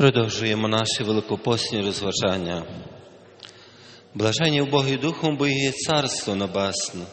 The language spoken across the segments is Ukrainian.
Продовжуємо наші великопосні розважання. Блажені в Богі Духом, бо є Царство Небесне.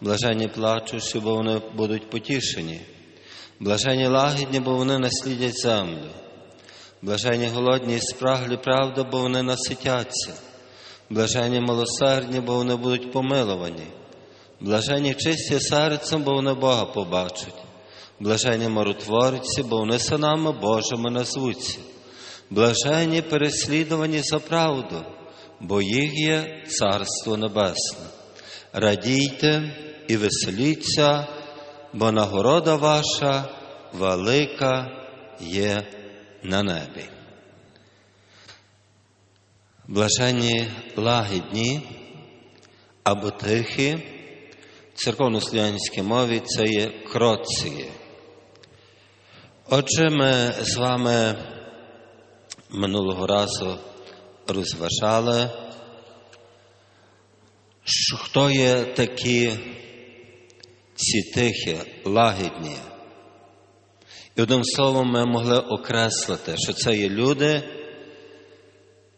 Блажені плачущі, бо вони будуть потішені. Блажені лагідні, бо вони наслідять землю. Блажені голодні і спраглі правда, бо вони наситяться. Блажені милосердні, бо вони будуть помиловані. Блажені чисті серцем, бо вони Бога побачать. Блажені миротворці, бо вони синами Божими назвуться. Блажені переслідувані за правду, бо їх є Царство Небесне. Радійте і веселіться, бо нагорода ваша велика є на небі. Блаженні лагідні або тихі, в церковно-слов'янській мові це є кроції. Отже, ми з вами минулого разу розважали, хто є такі ці тихі, лагідні. І одним словом ми могли окреслити, що це є люди,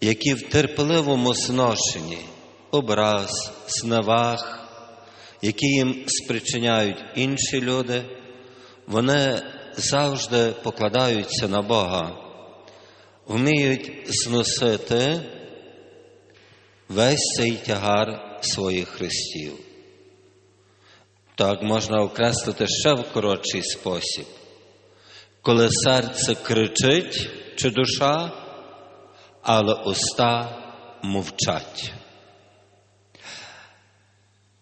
які в терпеливому зношенні образ, зневаг, які їм спричиняють інші люди, вони завжди покладаються на Бога, вміють зносити весь цей тягар своїх хрестів. Так можна окреслити ще в коротший спосіб. Коли серце кричить чи душа, але уста мовчать.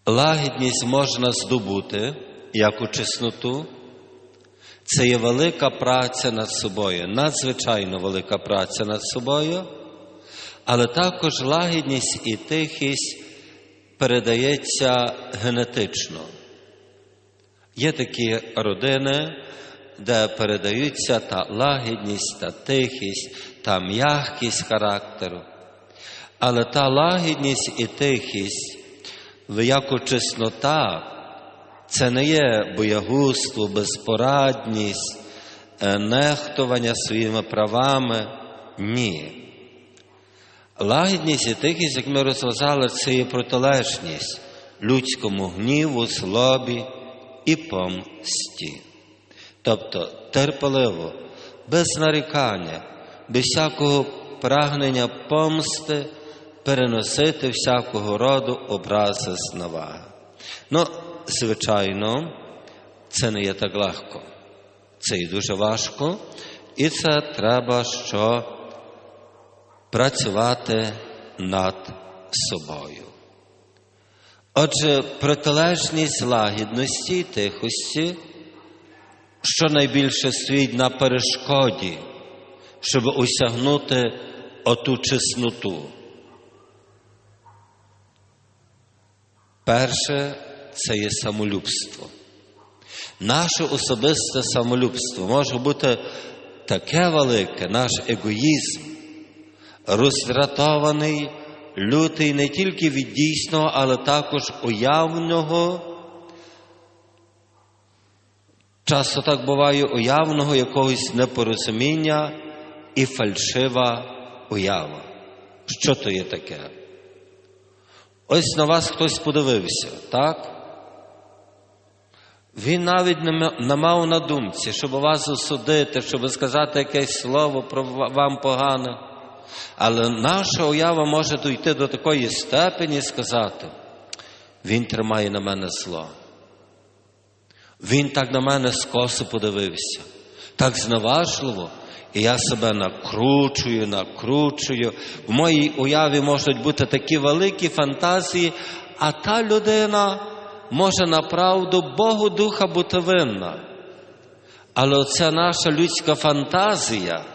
Лагідність можна здобути як у чесноту. Це є велика праця над собою, надзвичайно велика праця над собою, але також лагідність і тихість передається генетично. Є такі родини, де передаються та лагідність, та тихість, та м'якість характеру. Але та лагідність і тихість, як чеснота, це не є боягузтво, безпорадність, нехтування своїми правами. Ні. Лагідність і тихість, як ми розважали, це є протилежність людському гніву, злобі і помсті. Тобто терпеливо, без нарікання, без всякого прагнення помсти переносити всякого роду образи зневаги. Ну, звичайно, це не є так легко. Це і дуже важко, і це треба що працювати над собою. Отже, протилежність лагідності і тихості, що найбільше стоїть на перешкоді, щоб осягнути оту чесноту. Перше це є самолюбство. Наше особисте самолюбство може бути таке велике, наш егоїзм, роздратований, лютий не тільки від дійсного, але також уявного. Часто так буває уявного якогось непорозуміння і фальшива уява. Що то є таке? Ось на вас хтось подивився, так? Він навіть не мав на думці, щоб вас осудити, щоб сказати якесь слово про вам погане. Але наша уява може дійти до такої степені і сказати, він тримає на мене зло. Він так на мене скосо подивився, так зневажливо, і я себе накручую, накручую. В моїй уяві можуть бути такі великі фантазії, а та людина може направду Богу Духа бути винна. Але оця наша людська фантазія,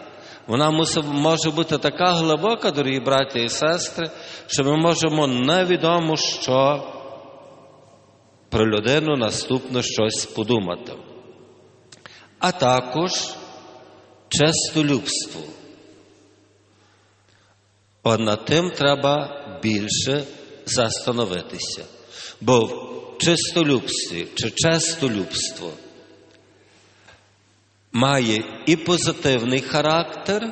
вона може бути така глибока, дорогі браті і сестри, що ми можемо невідомо що про людину наступно щось подумати. А також честолюбство. От над тим треба більше застановитися. Бо чистолюбстві чи честолюбство має і позитивний характер,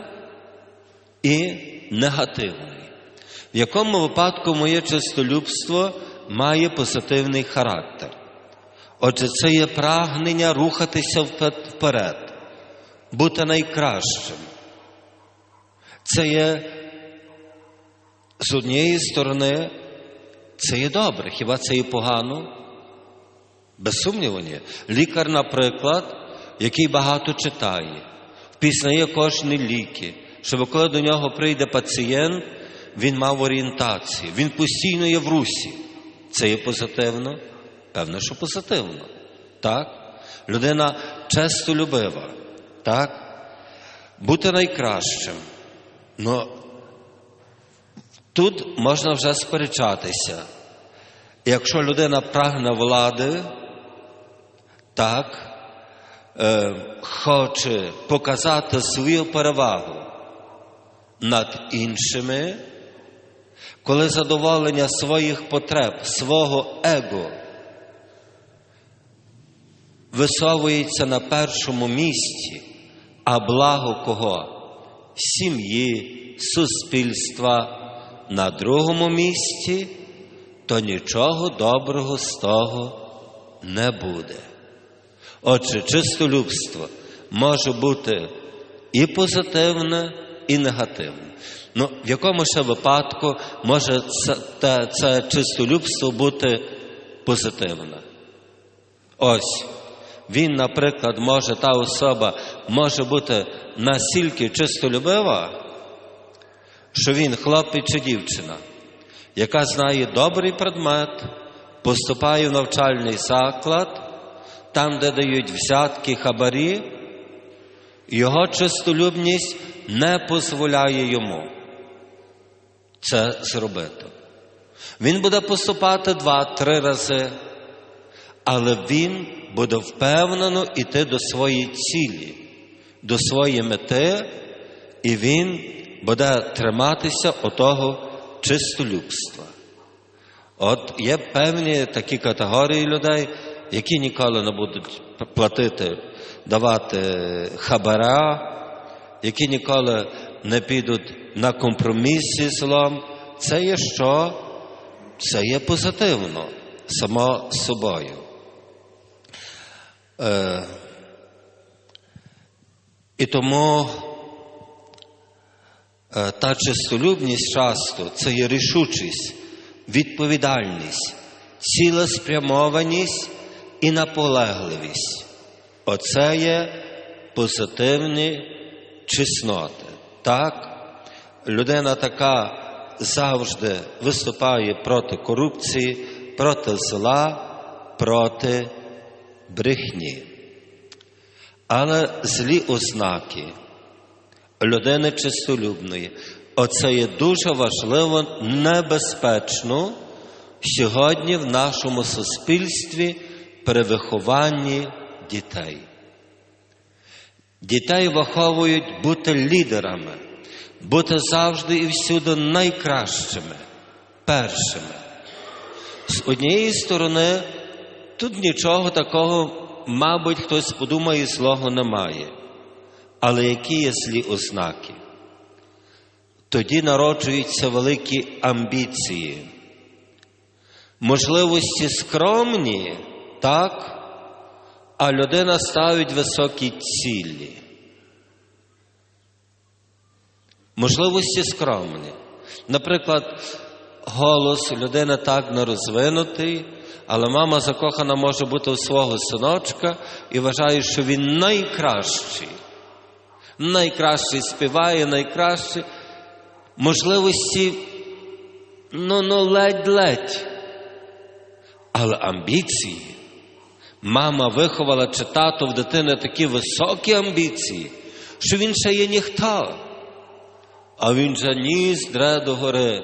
і негативний. В якому випадку моє чистолюбство має позитивний характер? Отже, це є прагнення рухатися вперед, бути найкращим. Це є з однієї сторони, це є добре, хіба це є погано? Без сумніву ні. Лікар, наприклад, який багато читає, впізнає кожні ліки, щоб коли до нього прийде пацієнт, він мав орієнтацію, він постійно є в русі. Це є позитивно? Певно, що позитивно. Так? Людина честолюбива. Так? Бути найкращим. Но тут можна вже сперечатися. Якщо людина прагне влади, так, е, хоче показати свою перевагу над іншими, коли задоволення своїх потреб, свого его висовується на першому місці, а благо кого? Сім'ї, суспільства на другому місці, то нічого доброго з того не буде. Отже, чистолюбство може бути і позитивне, і негативне. Ну, в якому ще випадку може це, це, це чистолюбство бути позитивне? Ось. Він, наприклад, може, та особа може бути настільки чистолюбива, що він хлопець чи дівчина, яка знає добрий предмет, поступає в навчальний заклад, там, де дають взятки хабарі, його чистолюбність не дозволяє йому це зробити. Він буде поступати два-три рази, але він буде впевнено йти до своєї цілі, до своєї мети, і він буде триматися отого чистолюбства. От є певні такі категорії людей, які ніколи не будуть платити, давати хабара, які ніколи не підуть на компроміс зі злом. Це є що? Це є позитивно, само собою. Е, І тому е, та чистолюбність часто це є рішучість, відповідальність, цілеспрямованість і наполегливість. Оце є позитивні чесноти. Так, людина така завжди виступає проти корупції, проти зла, проти брехні. Але злі ознаки людини чистолюбної, оце є дуже важливо, небезпечно сьогодні в нашому суспільстві при вихованні дітей. Дітей виховують бути лідерами, бути завжди і всюди найкращими, першими. З однієї сторони, тут нічого такого, мабуть, хтось подумає, злого немає. Але які є злі ознаки? Тоді народжуються великі амбіції, можливості скромні, так, а людина ставить високі цілі. Можливості скромні. Наприклад, голос людини так не розвинутий, але мама закохана може бути у свого синочка і вважає, що він найкращий. Найкращий співає, найкращий. Можливості, ну, ну, ледь-ледь. Але амбіції. Мама виховала чи тато в дитини такі високі амбіції, що він ще є ніхто, а він же ніс дре до гори.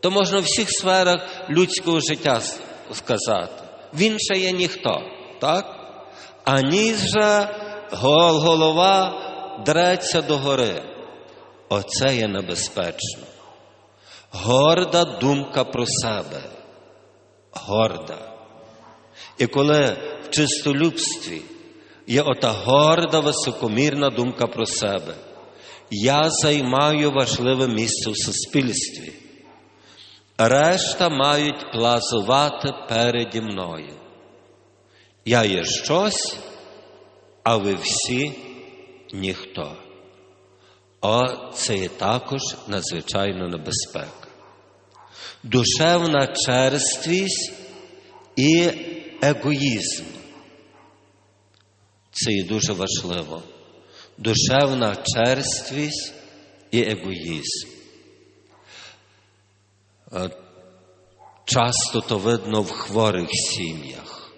То можна в всіх сферах людського життя сказати. Він ще є ніхто, так? А ніс же гол, голова дреться до гори. Оце є небезпечно. Горда думка про себе. Горда. І коли в чистолюбстві є ота горда, високомірна думка про себе, Я займаю важливе місце в суспільстві. Решта мають плазувати переді мною. Я є щось, а ви всі ніхто. О, це є також надзвичайно небезпека. Душевна черствість і егоїзм. Це є дуже важливо. Душевна черствість і егоїзм. Е, Часто то видно в хворих сім'ях,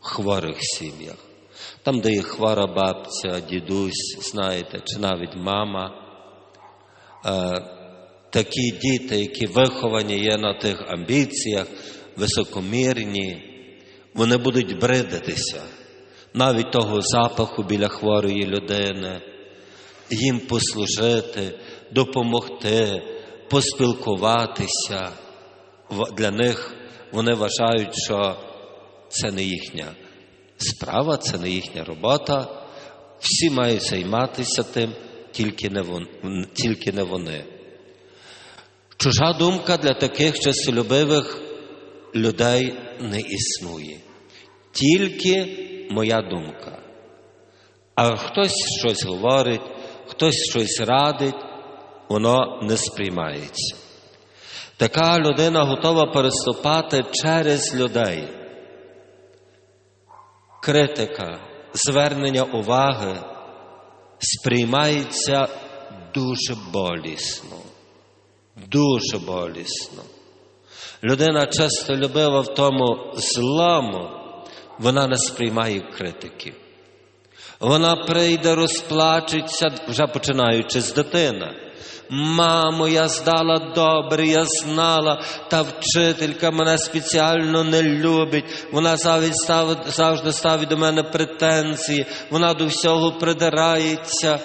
хворих сім'ях. Там, де є хвора бабця, дідусь, знаєте, чи навіть мама. Е, Такі діти, які виховані є на тих амбіціях, високомірні, вони будуть бридитися навіть того запаху біля хворої людини, їм послужити, допомогти, поспілкуватися. Для них вони вважають, що це не їхня справа, це не їхня робота. Всі мають займатися тим, тільки не вон- тільки не вони. Чужа думка для таких честолюбивих людей не існує. Тільки моя думка. А хтось щось говорить, хтось щось радить, воно не сприймається. Така людина готова переступати через людей. Критика, звернення уваги сприймається дуже болісно. Дуже болісно. Людина часто любила в тому злому, вона не сприймає критики. Вона прийде, розплачеться, вже починаючи з дитини. Мамо, я здала добре, я знала, та вчителька мене спеціально не любить. Вона завжди ставить, до мене претензії, вона до всього придирається.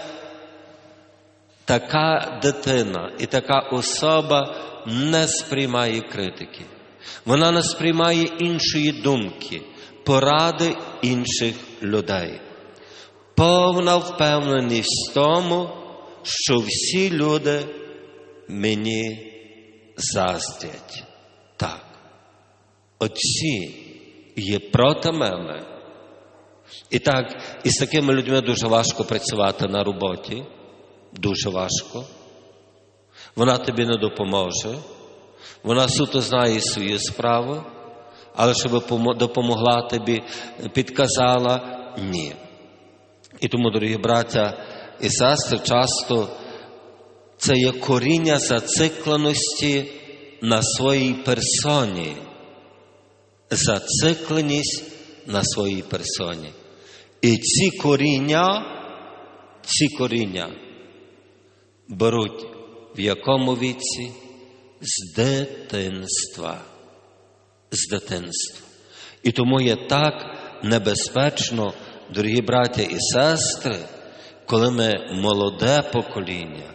Така дитина і така особа не сприймає критики. Вона не сприймає іншої думки, поради інших людей. Повна впевненість в тому, що всі люди мені заздрять. Так. Отці є проти мене. І так, із такими людьми дуже важко працювати на роботі. Дуже важко. Вона тобі не допоможе. Вона суто знає свою справу, але щоб допомогла тобі, підказала ні. І тому, дорогі браття і сестри, часто це є коріння зацикленості на своїй персоні. Зацикленість на своїй персоні. І ці коріння, ці коріння беруть в якому віці? З дитинства. З дитинства. І тому є так небезпечно, дорогі браття і сестри, коли ми молоде покоління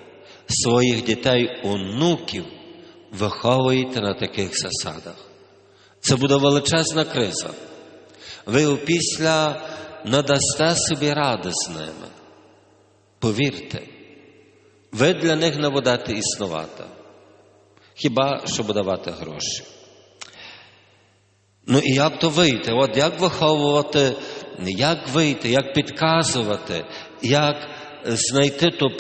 своїх дітей, онуків виховуєте на таких засадах. Це буде величезна криза. Ви опісля надасте собі ради з ними. Повірте, ви для них не будете існувати. Хіба щоб давати гроші. Ну і як то вийти? От як виховувати, як вийти, як підказувати, як знайти ту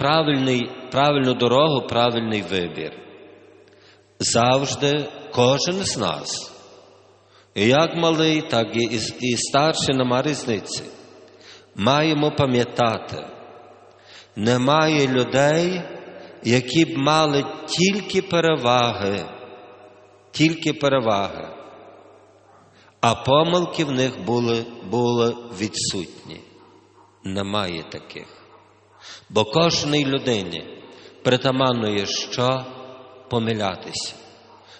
правильну дорогу, правильний вибір? Завжди кожен з нас, як малий, так і, і старший, нема різниці. Маємо пам'ятати, немає людей, які б мали тільки переваги, тільки переваги, а помилки в них були, були відсутні. Немає таких. Бо кожній людині притаманує що помилятися.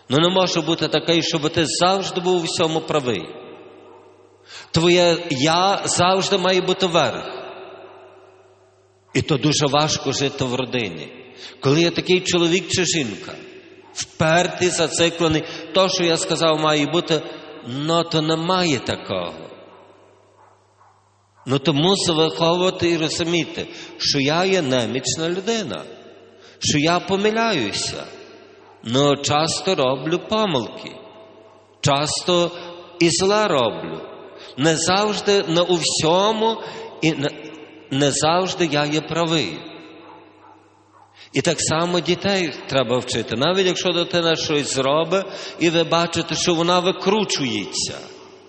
Ну не може бути такий, щоб ти завжди був у всьому правий. Твоє я завжди має бути верх. І то дуже важко жити в родині. Коли є такий чоловік чи жінка, впертий, зациклений, то, що я сказав, має бути, ну то немає такого. Ну то мусив виховувати і розуміти, що я є немічна людина, що я помиляюся, ну часто роблю помилки, часто і зле роблю. Не завжди не у всьому і не завжди я є правий. І так само дітей треба вчити. Навіть якщо дитина щось зробить, і ви бачите, що вона викручується.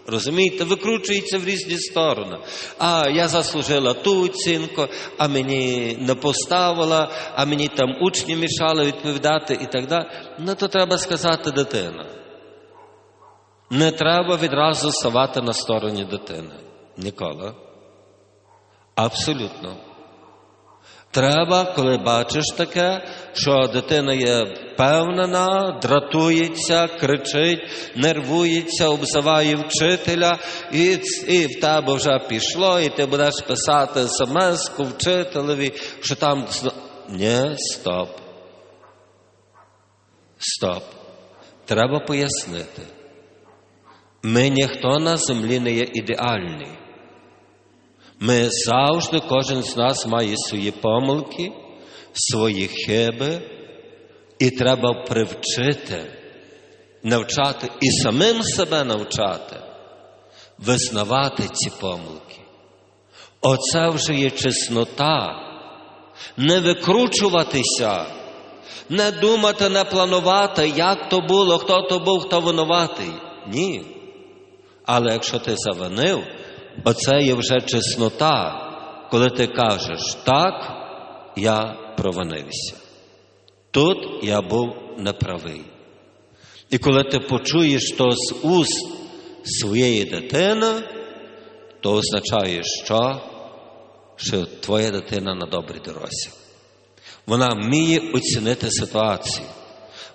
Розумієте, викручується в різні сторони. А я заслужила ту оцінку, а мені не поставила, а мені там учні мішали відповідати і так далі. Ну то треба сказати дитина. Не треба відразу ставати на стороні дитини. Ніколи. Абсолютно. Треба, коли бачиш таке, що дитина є впевнена, дратується, кричить, нервується, обзиває вчителя, і, і в тебе вже пішло, і ти будеш писати смс-ку вчителеві, що там. Ні, стоп. Стоп. Треба пояснити. Ми ніхто на землі не є ідеальний. Ми завжди, кожен з нас має свої помилки, свої хиби, і треба привчити, навчати і самим себе навчати, визнавати ці помилки. Оце вже є чеснота, не викручуватися, не думати, не планувати, як то було, хто то був, хто винуватий. Ні. Але якщо ти завинив, Оце є вже чеснота, коли ти кажеш, так, я провинився. Тут я був неправий. І коли ти почуєш то з уст своєї дитини, то означає, що, що твоя дитина на добрій дорозі. Вона вміє оцінити ситуацію.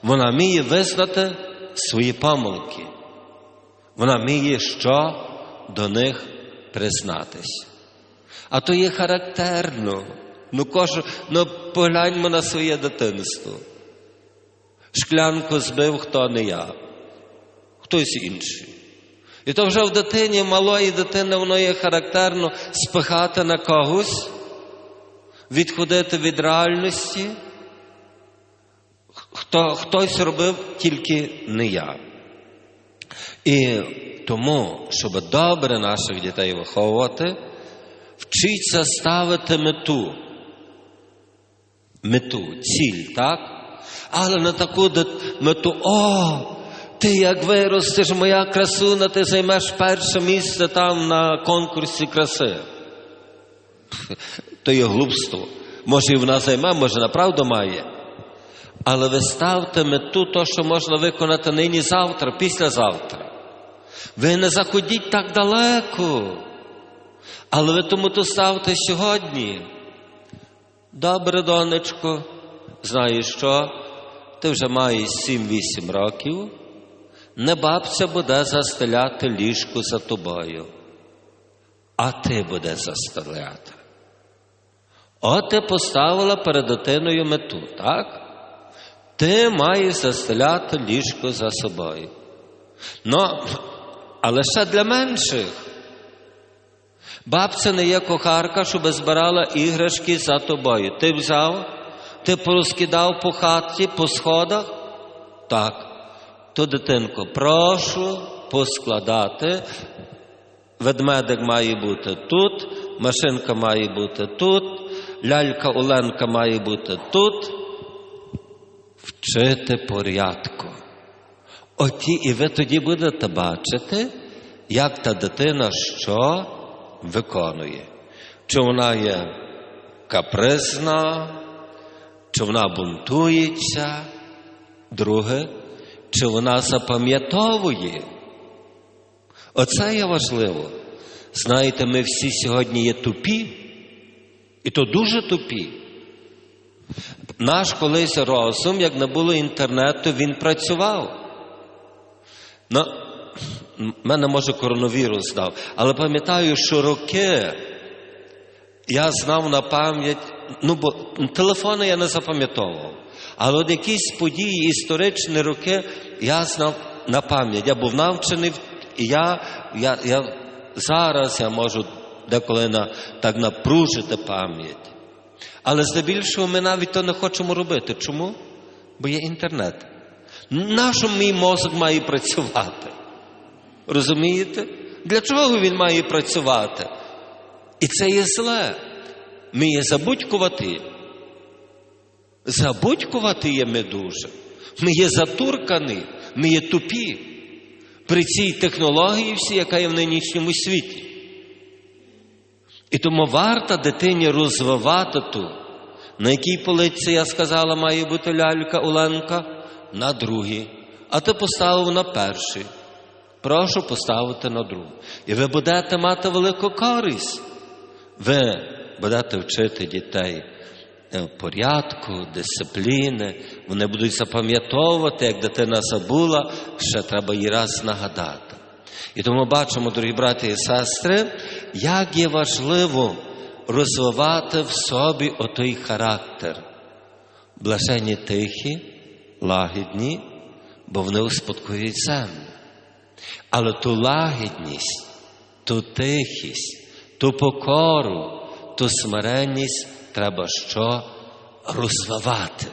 Вона вміє визнати свої помилки. Вона вміє, що до них признатись. А то є характерно. Ну, кожу, ну погляньмо на своє дитинство. Шклянку збив хто не я, хтось інший. І то вже в дитині, малої дитини, воно є характерно спихати на когось, відходити від реальності. Хто, Хтось робив тільки не я. І тому, щоб добре наших дітей виховувати, вчиться ставити мету. Мету, ціль, так? Але на таку мету, о, ти як виростеш, моя красуна, ти займеш перше місце там на конкурсі краси. То є глупство. Може, і вона займе, може, направду має. Але ви ставте мету, то, що можна виконати нині завтра, післязавтра. Ви не заходіть так далеко, але ви тому то ставте сьогодні. Добре, донечко, знаєш що? Ти вже маєш 7-8 років, не бабця буде застеляти ліжку за тобою, а ти буде застеляти. От ти поставила перед дитиною мету, так? Ти маєш застеляти ліжко за собою. Ну, але ще для менших. Бабця не є кохарка, щоб збирала іграшки за тобою. Ти взяв, ти порозкидав по хаті, по сходах. Так, то дитинко, прошу поскладати. Ведмедик має бути тут, машинка має бути тут, лялька Оленка має бути тут. Вчити порядку. Оті, і ви тоді будете бачити, як та дитина що виконує. Чи вона є капризна, чи вона бунтується, друге, чи вона запам'ятовує. Оце є важливо. Знаєте, ми всі сьогодні є тупі, і то дуже тупі. Наш колись розум, як не було інтернету, він працював. Ну, мене може коронавірус дав, але пам'ятаю, що роки я знав на пам'ять, ну бо телефони я не запам'ятовував. Але от якісь події, історичні роки я знав на пам'ять. Я був навчений, і я, я, я зараз я можу деколи на, так напружити пам'ять. Але здебільшого ми навіть то не хочемо робити. Чому? Бо є інтернет. Нащо мій мозок має працювати? Розумієте? Для чого він має працювати? І це є зле. Ми є забудькувати. Забудькувати є ми дуже. Ми є затуркані, ми є тупі при цій технології, всі, яка є в нинішньому світі. І тому варто дитині розвивати ту, на якій полиці, я сказала, має бути лялька Оленка, на другій, а ти поставив на перший. Прошу поставити на другу. І ви будете мати велику користь. Ви будете вчити дітей е, порядку, дисципліни, вони будуть запам'ятовувати, як дитина забула, ще треба їй раз нагадати. І тому бачимо, дорогі браті і сестри, як є важливо розвивати в собі отой характер. Блажені тихі, лагідні, бо вони успадкують землю. Але ту лагідність, ту тихість, ту покору, ту смиренність треба що розвивати.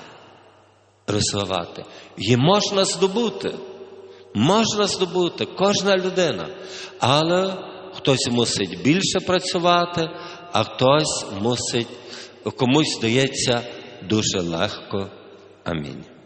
Розвивати. Її можна здобути. Можна здобути кожна людина, але хтось мусить більше працювати, а хтось мусить, комусь здається дуже легко. Амінь.